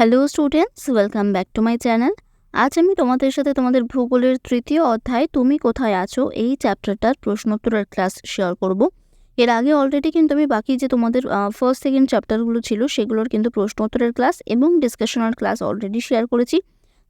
Hello students welcome back to my channel আজ আমি তোমাদের সাথে তোমাদের ভূগোলের তৃতীয় অধ্যায়, তুমি কোথায় আছো, এই চ্যাপ্টারটার প্রশ্নোত্তরের ক্লাস শেয়ার করব। এর আগে অলরেডি কিন্তু আমি বাকি যে তোমাদের ফার্স্ট সেকেন্ড চ্যাপ্টারগুলো ছিল, সেগুলোর কিন্তু প্রশ্নোত্তরের ক্লাস এবং ডিসকাশনাল ক্লাস অলরেডি শেয়ার করেছি।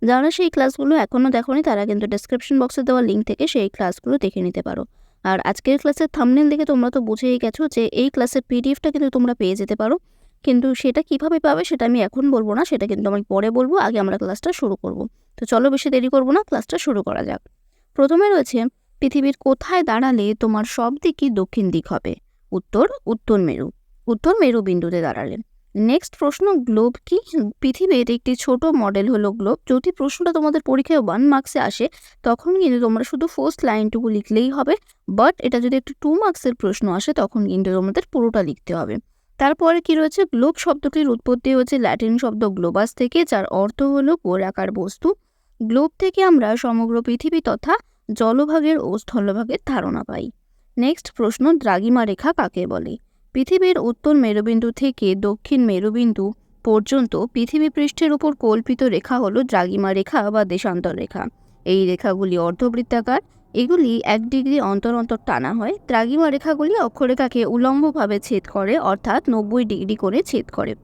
যারা সেই ক্লাসগুলো এখনও দেখোনি, তারা কিন্তু ডেসক্রিপশন বক্সে দেওয়া লিঙ্ক থেকে সেই ক্লাসগুলো দেখে নিতে পারো। আর আজকের ক্লাসের থামনেল দেখে তোমরা তো বুঝেই গেছো যে এই ক্লাসের পিডিএফটা কিন্তু তোমরা পেয়ে যেতে পারো। কিন্তু সেটা কীভাবে পাবে সেটা আমি এখন বলব না, সেটা কিন্তু আমি পরে বলব, আগে আমরা ক্লাসটা শুরু করব। তো চলো বেশি দেরি করব না ক্লাসটা শুরু করা যাক। প্রথমে রয়েছে, পৃথিবীর কোথায় দাঁড়ালে তোমার সব দিকই দক্ষিণ দিক হবে? উত্তর উত্তর মেরু। উত্তর মেরু বিন্দুতে দাঁড়ালে। নেক্সট প্রশ্ন গ্লোব কি? পৃথিবীর একটি ছোট মডেল হলো গ্লোব যদি প্রশ্নটা তোমাদের পরীক্ষায় ওয়ান মার্কসে আসে, তখন কিন্তু তোমরা শুধু ফার্স্ট লাইনটুকু লিখলেই হবে বাট এটা যদি একটু টু মার্কসের প্রশ্ন আসে, তখন কিন্তু তোমাদের পুরোটা লিখতে হবে। তারপরে কি রয়েছে? গ্লোব শব্দটির উৎপত্তি হচ্ছে ল্যাটিন শব্দ গ্লোবাস থেকে, যার অর্থ হলো গোলাকার বস্তু। গ্লোব থেকে আমরা সমগ্র পৃথিবী তথা জলভাগের ও স্থলভাগের ধারণা পাই। নেক্সট প্রশ্ন, দ্রাগিমা রেখা কাকে বলে? পৃথিবীর উত্তর মেরুবিন্দু থেকে দক্ষিণ মেরুবিন্দু পর্যন্ত পৃথিবী পৃষ্ঠের উপর কল্পিত রেখা হলো দ্রাগিমা রেখা বা দেশান্তর রেখা। এই রেখাগুলি অর্ধবৃত্তাকার এগুলি এক ডিগ্রি অন্তর অন্তর টানা হয়। ত্রাগিমা রেখাগুলি অক্ষরেখাকে উলম্বভাবে ছেদ করে, অর্থাৎ নব্বই ডিগ্রি করে ছেদ করে।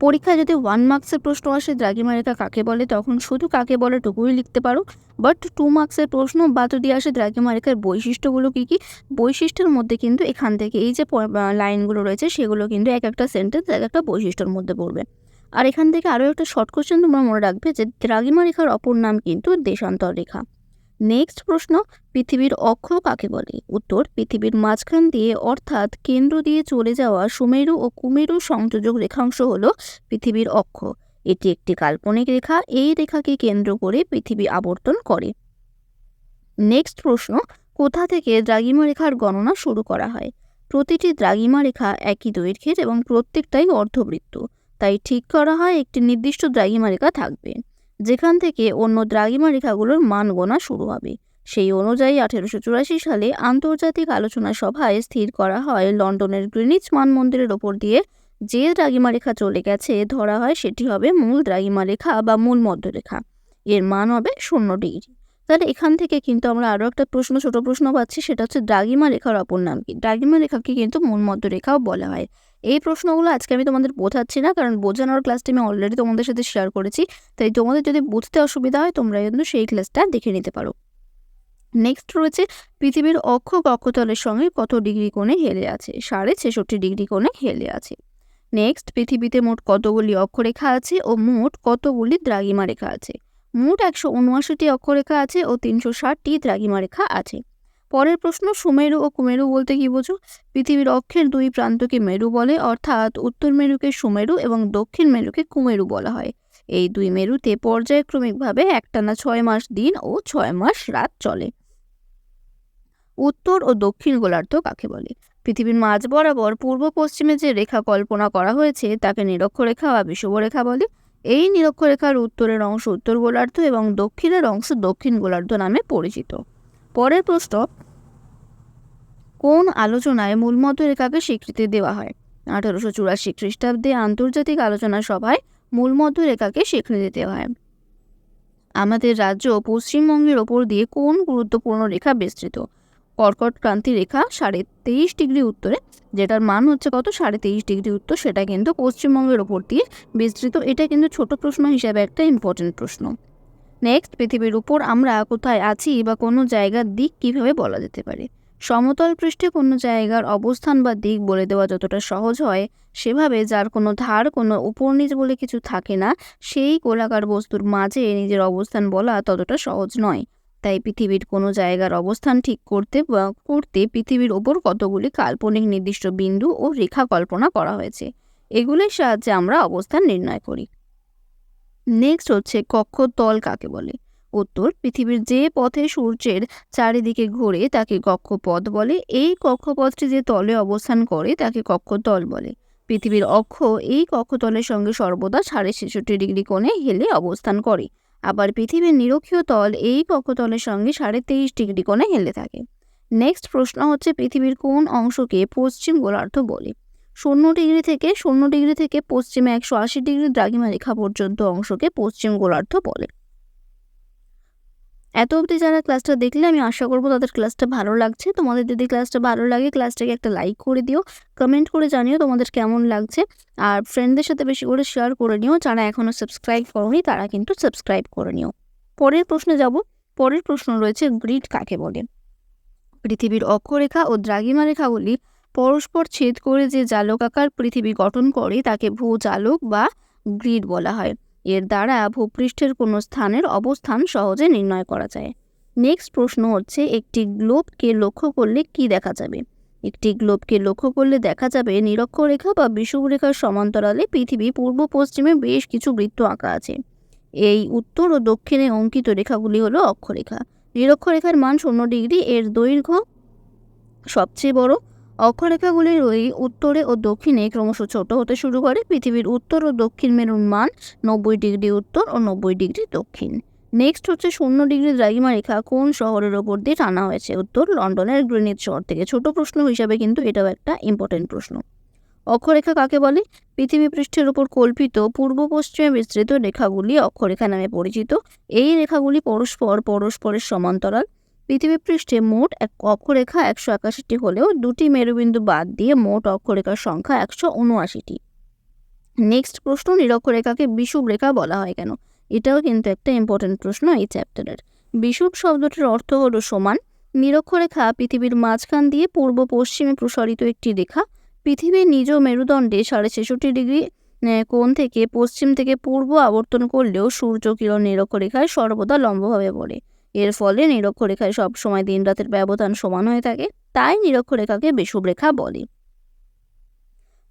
পরীক্ষায় যদি ওয়ান মার্কসের প্রশ্ন আসে দ্রাগিমা রেখা কাকে বলে, তখন শুধু কাকে বলে টুকুই লিখতে পারো। বাট টু মার্কসের প্রশ্ন বা যদি আসে দ্রাগিমা রেখার বৈশিষ্ট্যগুলো কী কী? বৈশিষ্ট্যের মধ্যে কিন্তু এখান থেকে এই যে লাইনগুলো রয়েছে, সেগুলো কিন্তু এক একটা সেন্টেন্স এক একটা বৈশিষ্ট্যের মধ্যে পড়বে। আর এখান থেকে আরও একটা শর্ট কোশ্চেন তোমরা মনে রাখবে যে দ্রাগিমা রেখার অপর নাম কিন্তু দেশান্তর রেখা। নেক্সট প্রশ্ন, পৃথিবীর অক্ষ কাকে বলে? উত্তর, পৃথিবীর মাঝখান দিয়ে, অর্থাৎ কেন্দ্র দিয়ে চলে যাওয়া সুমেরু ও কুমেরু সংযোজক রেখাংশ হল পৃথিবীর অক্ষ। এটি একটি কাল্পনিক রেখা, এই রেখাকে কেন্দ্র করে পৃথিবী আবর্তন করে। নেক্সট প্রশ্ন, কোথা থেকে দ্রাগিমা রেখার গণনা শুরু করা হয়? প্রতিটি দ্রাগিমা রেখা একই দৈর্ঘ্যের এবং প্রত্যেকটাই অর্ধবৃত্ত, তাই ঠিক করা হয় একটি নির্দিষ্ট দ্রাগিমা রেখা থাকবে। যেখান থেকে অন্য দ্রাগিমা রেখাগুলোর মান গোনা শুরু হবে। সেই অনুযায়ী আঠেরোশো চুরাশি সালে আন্তর্জাতিক আলোচনা সভায় স্থির করা হয় লন্ডনের গ্রিনিচ মানমন্দিরের ওপর দিয়ে। যে দ্রাগিমা রেখা চলে গেছে, ধরা হয় সেটি হবে মূল দ্রাগিমা রেখা বা মূল মধ্যরেখা। এর মান হবে শূন্য ডিগ্রি। তাহলে এখান থেকে কিন্তু আমরা আরও একটা প্রশ্ন, ছোট প্রশ্ন পাচ্ছি, সেটা হচ্ছে দ্রাগিমা রেখার অপর নাম কি? দ্রাগিমা রেখাকে কিন্তু মূল মধ্যরেখাও বলা হয়। এই প্রশ্নগুলো আজকে আমি তোমাদের বোঝাচ্ছি না, কারণ বোঝানোর ক্লাসটি আমি অলরেডি তোমাদের সাথে শেয়ার করেছি। তাই তোমাদের যদি বুঝতে অসুবিধা হয়, তোমরা কিন্তু সেই ক্লাসটা দেখে নিতে পারো। নেক্সট রয়েছে, পৃথিবীর অক্ষ কক্ষতলের সঙ্গে কত ডিগ্রি কোণে হেলে আছে? সাড়ে ছেষট্টি ডিগ্রি কোণে হেলে আছে। নেক্সট পৃথিবীতে মোট কতগুলি অক্ষরেখা আছে ও মোট কতগুলি দ্রাগিমা রেখা আছে? মোট একশো উনআশিটি অক্ষরেখা আছে ও তিনশো ষাটটি দ্রাগিমা রেখা আছে। পরের প্রশ্ন, সুমেরু ও কুমেরু বলতে কি বোঝো? পৃথিবীর অক্ষের দুই প্রান্তকে মেরু বলে, অর্থাৎ উত্তর মেরুকে সুমেরু এবং দক্ষিণ মেরুকে কুমেরু বলা হয়। এই দুই মেরুতে পর্যায়ক্রমিকভাবে একটানা ছয় মাস দিন ও ছয় মাস রাত চলে। উত্তর ও দক্ষিণ গোলার্ধ কাকে বলে? পৃথিবীর মাঝ বরাবর পূর্ব পশ্চিমে যে রেখা কল্পনা করা হয়েছে, তাকে নিরক্ষরেখা বা বিষুবরেখা বলে। এই নিরক্ষরেখার উত্তরের অংশ উত্তর গোলার্ধ এবং দক্ষিণের অংশ দক্ষিণ গোলার্ধ নামে পরিচিত। পরের প্রশ্ন কোন আলোচনায় মূলমত রেখাকে স্বীকৃতি দেওয়া হয়? আঠারোশো চুরাশি খ্রিস্টাব্দে আন্তর্জাতিক আলোচনা সভায় মূলমধ্য রেখাকে স্বীকৃতি দেওয়া হয়। আমাদের রাজ্য পশ্চিমবঙ্গের ওপর দিয়ে কোন গুরুত্বপূর্ণ রেখা বিস্তৃত? কর্কট ক্রান্তি রেখা সাড়ে তেইশ ডিগ্রি উত্তরে, যেটার মান হচ্ছে কত? সাড়ে তেইশ ডিগ্রি উত্তর। সেটা কিন্তু পশ্চিমবঙ্গের ওপর দিয়ে বিস্তৃত। এটা কিন্তু ছোট প্রশ্ন হিসাবে একটা ইম্পর্টেন্ট প্রশ্ন। নেক্সট পৃথিবীর উপর আমরা কোথায় আছি বা কোনো জায়গার দিক কীভাবে বলা যেতে পারে? সমতল পৃষ্ঠে কোনো জায়গার অবস্থান বা দিক বলে দেওয়া যতটা সহজ হয়, সেভাবে যার কোনো ধার, কোনো উপর নিচ বলে কিছু থাকে না, সেই গোলাকার বস্তুর মাঝে নিজের অবস্থান বলা ততটা সহজ নয়। তাই পৃথিবীর কোনো জায়গার অবস্থান ঠিক করতে বা করতে পৃথিবীর ওপর কতগুলি কাল্পনিক নির্দিষ্ট বিন্দু ও রেখা কল্পনা করা হয়েছে, এগুলির সাহায্যে আমরা অবস্থান নির্ণয় করি। নেক্সট হচ্ছে কক্ষতল কাকে বলে? উত্তর, পৃথিবীর যে পথে সূর্যের চারিদিকে ঘোরে তাকে কক্ষপথ বলে। এই কক্ষপথটি যে তলে অবস্থান করে তাকে কক্ষতল বলে। পৃথিবীর অক্ষ এই কক্ষতলের সঙ্গে সর্বদা সাড়ে ছেষট্টি ডিগ্রি কোণে হেলে অবস্থান করে। আবার পৃথিবীর নিরক্ষীয় তল এই কক্ষতলের সঙ্গে সাড়ে তেইশ ডিগ্রি কোণে হেলে থাকে। নেক্সট প্রশ্ন হচ্ছে, পৃথিবীর কোন অংশকে পশ্চিম গোলার্ধ বলে? শূন্য ডিগ্রি থেকে, শূন্য ডিগ্রি থেকে পশ্চিমে একশো আশি ডিগ্রি দ্রাঘিমা রেখা পর্যন্ত অংশকে পশ্চিম গোলার্ধ বলে। এত অবধি যারা ক্লাসটা দেখলে আমি আশা করব তাদের ক্লাসটা ভালো লাগছে। তোমাদের যদি ক্লাসটা ভালো লাগে ক্লাসটাকে একটা লাইক করে দিও কমেন্ট করে জানিও তোমাদের কেমন লাগছে। আর ফ্রেন্ডদের সাথে বেশি করে শেয়ার করে নিও, যারা এখনও সাবস্ক্রাইব করনি তারা কিন্তু সাবস্ক্রাইব করে নিও। পরের প্রশ্নে যাব। পরের প্রশ্ন রয়েছে, গ্রিড কাকে বলে? পৃথিবীর অক্ষরেখা ও দ্রাঘিমা রেখাগুলি পরস্পর ছেদ করে যে জালকাকার পৃথিবী গঠন করে, তাকে ভূজালক বা গ্রিড বলা হয়। এর দ্বারা ভূপৃষ্ঠের কোনো স্থানের অবস্থান সহজে নির্ণয় করা যায়। নেক্সট প্রশ্ন হচ্ছে, একটি গ্লোবকে লক্ষ্য করলে কি দেখা যাবে? একটি গ্লোবকে লক্ষ্য করলে দেখা যাবে, নিরক্ষরেখা বা বিষুবরেখার সমান্তরালে পৃথিবী পূর্ব পশ্চিমে বেশ কিছু বৃত্ত আঁকা আছে। এই উত্তর ও দক্ষিণে অঙ্কিত রেখাগুলি হলো অক্ষরেখা। নিরক্ষরেখার মান শূন্য ডিগ্রি, এর দৈর্ঘ্য সবচেয়ে বড় অক্ষরেখাগুলির ওই উত্তরে ও দক্ষিণে ক্রমশ ছোট হতে শুরু করে। পৃথিবীর উত্তর ও দক্ষিণ মেরুর মান নব্বই ডিগ্রি উত্তর ও নব্বই ডিগ্রি দক্ষিণ। নেক্সট হচ্ছে শূন্য ডিগ্রি দ্রাঘিমা রেখা। কোন শহরের ওপর দিয়ে টানা হয়েছে? উত্তর লন্ডনের গ্রিনিজ শহর থেকে। ছোট প্রশ্ন হিসাবে কিন্তু এটাও একটা ইম্পর্টেন্ট প্রশ্ন। অক্ষরেখা কাকে বলে? পৃথিবী পৃষ্ঠের উপর কল্পিত পূর্ব পশ্চিমে বিস্তৃত রেখাগুলি অক্ষরেখা নামে পরিচিত। এই রেখাগুলি পরস্পর পরস্পরের সমান্তরাল। পৃথিবী পৃষ্ঠে মোট এক অক্ষরেখা একশো একাশিটি হলেও দুটি মেরুবিন্দু বাদ দিয়ে মোট অক্ষরেখার সংখ্যা একশো উনআশিটি। নেক্সট প্রশ্ন, নিরক্ষরেখাকে বিষুব রেখা বলা হয় কেন? এটাও কিন্তু একটা ইম্পর্টেন্ট প্রশ্ন এই চ্যাপ্টারের বিষুব শব্দটির অর্থ হলো সমান। নিরক্ষরেখা পৃথিবীর মাঝখান দিয়ে পূর্ব পশ্চিমে প্রসারিত একটি রেখা। পৃথিবীর নিজ মেরুদণ্ডে সাড়ে ছেষট্টি ডিগ্রি কোণ থেকে পশ্চিম থেকে পূর্ব আবর্তন করলেও সূর্য কিরণ নিরক্ষরেখায় সর্বদা লম্বভাবে পড়ে। এর ফলে নিরক্ষরেখায় সবসময় দিন রাতের ব্যবধান সমান হয়ে থাকে, তাই নিরক্ষরেখাকে বিষুব রেখা বলে।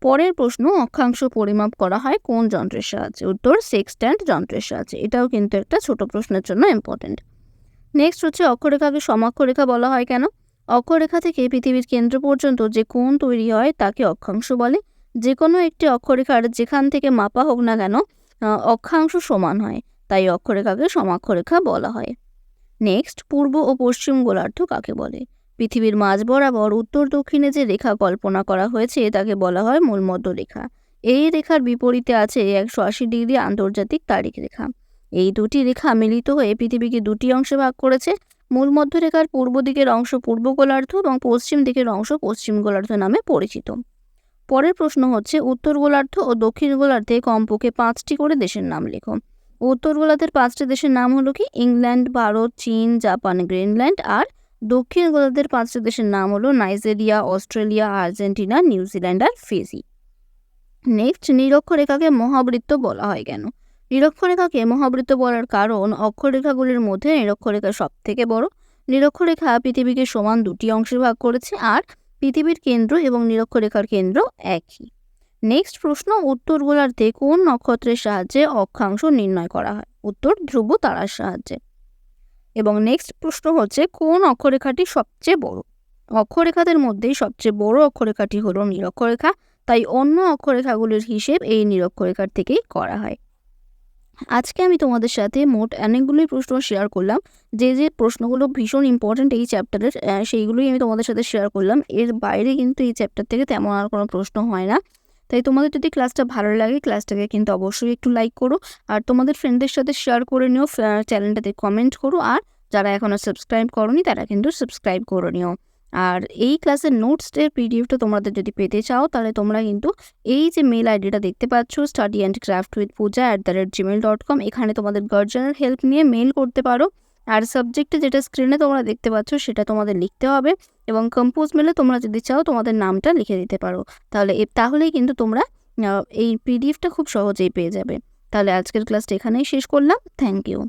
পরের প্রশ্ন, অক্ষাংশ পরিমাপ করা হয় কোন যন্ত্রের সাহায্যে? উত্তর সেক্সট্যান্ড যন্ত্রের সাহায্যে। এটাও কিন্তু একটা ছোট প্রশ্নের জন্য ইম্পর্টেন্ট নেক্সট হচ্ছে অক্ষরেখাকে সমাক্ষরেখা বলা হয় কেন? অক্ষরেখা থেকে পৃথিবীর কেন্দ্র পর্যন্ত যে কোণ তৈরি হয়, তাকে অক্ষাংশ বলে। যে কোনো একটি অক্ষরেখার যেখান থেকে মাপা হোক না কেন অক্ষাংশ সমান হয়, তাই অক্ষরেখাকে সমাক্ষরেখা বলা হয়। নেক্সট পূর্ব ও পশ্চিম গোলার্ধ কাকে বলে? পৃথিবীর মাঝ বরাবর, উত্তর দক্ষিণে যে রেখা কল্পনা করা হয়েছে তাকে বলা হয় মূলমধ্য রেখা। এই রেখার বিপরীতে আছে একশো আশি ডিগ্রি আন্তর্জাতিক তারিখ রেখা। এই দুটি রেখা মিলিত হয়ে পৃথিবীকে দুটি অংশে ভাগ করেছে। মূল মধ্যরেখার পূর্ব দিকের অংশ পূর্ব গোলার্ধ এবং পশ্চিম দিকের অংশ পশ্চিম গোলার্ধ নামে পরিচিত। পরের প্রশ্ন হচ্ছে, উত্তর গোলার্ধ ও দক্ষিণ গোলার্ধে কমপক্ষে পাঁচটি করে দেশের নাম লেখো। উত্তর গোলার্ধের পাঁচটি দেশের নাম হলো কি? ইংল্যান্ড, ভারত, চীন, জাপান, গ্রিনল্যান্ড আর দক্ষিণ গোলার্ধের পাঁচটি দেশের নাম হলো Nigeria, Australia, Argentina New Zealand আর ফিজি। নেক্সট, নিরক্ষরেখাকে মহাবৃত্ত বলা হয় কেন? নিরক্ষরেখাকে মহাবৃত্ত বলার কারণ অক্ষরেখাগুলির মধ্যে নিরক্ষরেখা সব থেকে বড়। নিরক্ষরেখা পৃথিবীকে সমান দুটি অংশে ভাগ করেছে আর পৃথিবীর কেন্দ্র এবং নিরক্ষরেখার কেন্দ্র একই। নেক্সট প্রশ্ন উত্তর গোলার্ধে কোন নক্ষত্রের সাহায্যে অক্ষাংশ নির্ণয় করা হয়? উত্তর, ধ্রুব তারার সাহায্যে। এবং নেক্সট প্রশ্ন হচ্ছে, কোন অক্ষরেখাটি সবচেয়ে বড়? অক্ষরেখাদের মধ্যে সবচেয়ে বড় অক্ষরেখাটি হলো নিরক্ষরেখা। তাই অন্য অক্ষরেখাগুলির হিসেব এই নিরক্ষরেখার থেকেই করা হয়। আজকে আমি তোমাদের সাথে মোট অনেকগুলোই প্রশ্ন শেয়ার করলাম। যে যে প্রশ্নগুলো ভীষণ ইম্পর্ট্যান্ট এই চ্যাপ্টারের সেইগুলোই আমি তোমাদের সাথে শেয়ার করলাম। এর বাইরে কিন্তু এই চ্যাপ্টার থেকে তেমন আর কোনো প্রশ্ন হয় না। তাই তোমাদের যদি ক্লাসটা ভালো লাগে ক্লাসটাকে কিন্তু অবশ্যই একটু লাইক করো। আর তোমাদের ফ্রেন্ডদের সাথে শেয়ার করে নিও চ্যানেলটাতে কমেন্ট করো। আর যারা এখনও সাবস্ক্রাইব করনি, তারা কিন্তু সাবস্ক্রাইব করে নিও। আর এই ক্লাসের নোটসের পিডিএফটা তোমাদের যদি পেতে চাও, তাহলে তোমরা কিন্তু এই যে মেল আইডিটা দেখতে পাচ্ছ study and craft with Puja at the rate Gmail dot com এখানে তোমাদের গার্জেনের হেল্প নিয়ে মেল করতে পারো। আর সাবজেক্টে যেটা স্ক্রিনে তোমরা দেখতে পাচ্ছ সেটা তোমাদের লিখতে হবে এবং কম্পোজ মেলে তোমরা যদি চাও তোমাদের নামটা লিখে দিতে পারো। তাহলে তাহলেই কিন্তু তোমরা এই পিডিএফটা খুব সহজেই পেয়ে যাবে। তাহলে আজকের ক্লাসটা এখানেই শেষ করলাম। Thank you